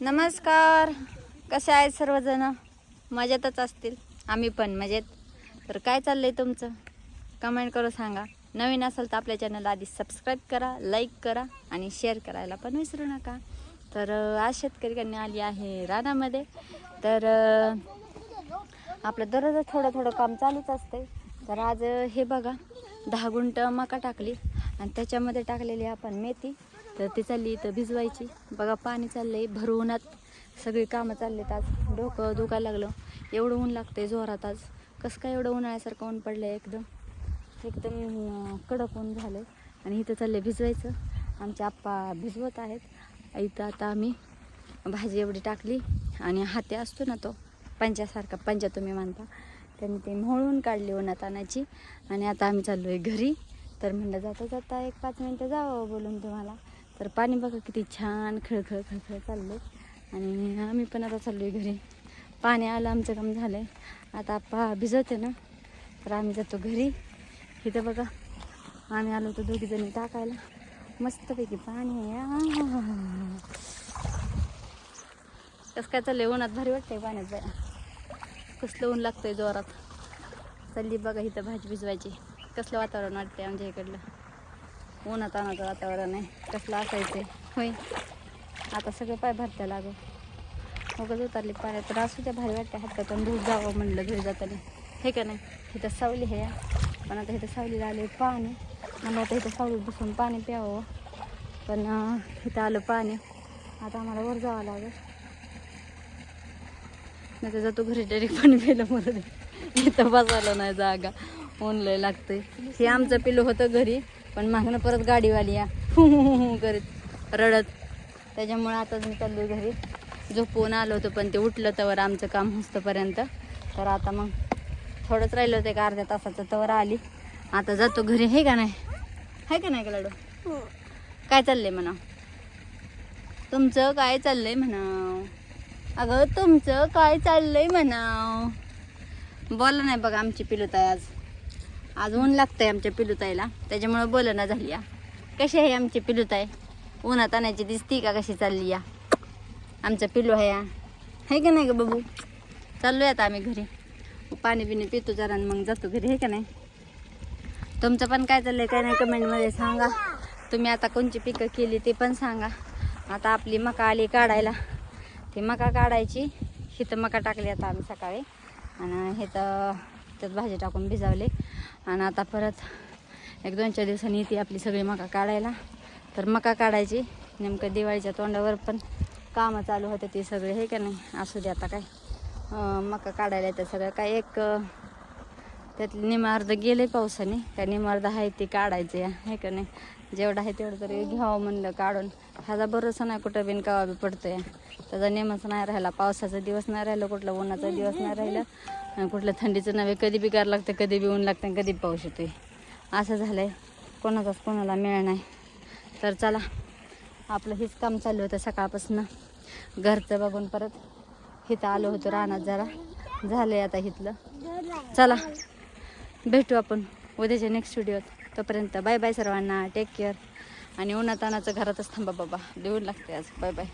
नमस्कार. कसे आहेत सर्वजण? मजेतच असतील. आम्ही पण मजेत. तर काय चाललं आहे तुमचं? कमेंट करून सांगा. नवीन असेल तर आपल्या चॅनलला आधी सबस्क्राईब करा लाईक करा आणि शेअर करायला पण विसरू नका. तर आज शेतकरी आली आहे रानामध्ये. तर आपलं दररोज थोडं थोडं काम चालूच असते तर आज हे बघा. दहा गुंट मका टाकली. आणि त्याच्यामध्ये टाकलेली आपण मेथी. तर ती चालली इथं भिजवायची. बघा पाणी चाललंय उन्हात सगळी कामं चाललीत आज. डोकं दुखायला लागलं. एवढं ऊन लागतंय जोरात आज. कसं काय एवढं उन्हाळ्यासारखं ऊन पडलंय एकदम. एकदम कडक ऊन झालंय. आणि इथं चाललंय भिजवायचं. आमचे आप्पा भिजवत आहेत. इथं आता आम्ही भाजी एवढी टाकली. आणि हाते असतो ना तो पंचासारखा पंचा तुम्ही मानता. त्यांनी ते मोळून काढली उन्हात आणायची. आणि आता आम्ही चाललो आहे घरी. तर म्हणलं जाता जाता एक पाच मिनटं जावं बोलून तुम्हाला. तर पाणी बघा किती छान खळखळ खळखळ चाललं आणि आम्ही पण आता चाललो आहे घरी. पाणी आलं आमचं काम झालं आहे आता पा भिजवते ना तर आम्ही जातो घरी. इथं बघा आम्ही आलो होतो दोघीजणी टाकायला. मस्तपैकी पाणी आहे. कसं काय चाललंय? उन्हात भारी वाटतंय पाण्यात जाय कसलं ऊन लागतंय जोरात. चालली बघा इथं भाजी भिजवायची. कसलं वातावरण वाटतंय आमच्या इकडलं? उन्हात अनाचं वातावरण आहे. कसलं असायचं होय. आता सगळं पाय भरत्या लागो मगच उतरली पाय तर असू त्या भारी वाटते हातातून दूर जावं म्हणलं घरी जाताना. हे का नाही? इथं सावली हे पण आता इथं सावलीला आले पाणी. मला आता इथं सावलीत बसून पाणी प्यावं. पण इथं आलं पाणी. आता आम्हाला वर जावं लागेल. नाही तर जातो घरी डायरेक्ट पाणी प्यायला मरत इथं बसायला नाही जागा. ऊन लय लागते हे आमचं पिलो होतं घरी. पण मागणं परत गाडीवाली या. हु हु हु हु करीत रडत. त्याच्यामुळे आता मी चाललो घरी. झोपून आलो होतो पण ते उठलं तवर आमचं काम होस्तपर्यंत. तर आता मग थोडंच राहिलं होतं एक अर्ध्या तासाचं तवर आली. आता जातो घरी हे का नाही? आहे का नाही का लाडू? काय चाललंय म्हणा तुमचं काय चाललंय म्हणा अगं तुमचं काय चाललंय म्हणाव? बोला नाही बघा आमची पिलुताई आज. आज ऊन लागतंय आमच्या पिलुताईला. त्याच्यामुळं बोलणं झाली या. कशी आहे आमची पिलुताई? उन्हात आणायची दिसती का कशी चालली या? आमचं पिलू आहे या. आहे का नाही ग बाबू? चाललोय आता आम्ही घरी. पाणी बिणी पितो जरा आणि मग जातो घरी आहे का नाही? तुमचं पण काय चाललंय काय नाही कमेंटमध्ये सांगा. तुम्ही आता कोणची पिकं केली ते पण सांगा. आता आपली मका आली काढायला. ती मका काढायची. हिथं मका टाकली आता आम्ही सकाळी. आणि हे तर त्यात भाजी टाकून भिजावले. आणि आता परत एक दोन चार दिवसांनी येते आपली सगळी मका काढायला. तर मका काढायची. नेमकं दिवाळीच्या तोंडावर पण कामं चालू होते ते सगळे हे का नाही? असू दे आता काय. मका काढायला येतं सगळं. काय एक त्यात त्यातली निमार्ध गेले पावसाने. काय निमार्ध आहे ते काढायचे आहे का नाही? जेवढं आहे तेवढं तरी घ्यावं म्हणलं काढून. ह्याचा भरोसा नाही कुठं बिन कवा बी पडतोय. त्याचा नेमच नाही राहिला. पावसाचा दिवस नाही राहिलं कुठलं उन्हाचा दिवस नाही राहिलं. आणि कुठलं थंडीचं नव्हे कधी बी गार लागतं कधी बी ऊन लागतं आणि कधी पाऊस येतो आहे असं झालं आहे कोणाचाच कोणाला मिळ नाही. तर चला आपलं हेच काम चालू होतं सकाळपासून. घरचं बघून परत इथं आलो होतो रानात जरा. झालंय आता इथलं. चला भेटू आपण उद्याच्या नेक्स्ट व्हिडिओत तोपर्यंत बाय बाय सर्वांना. टेक केअर आणि उन्हातानाचं घरातच थांबा बाबा. देऊन लागते आज. Bye bye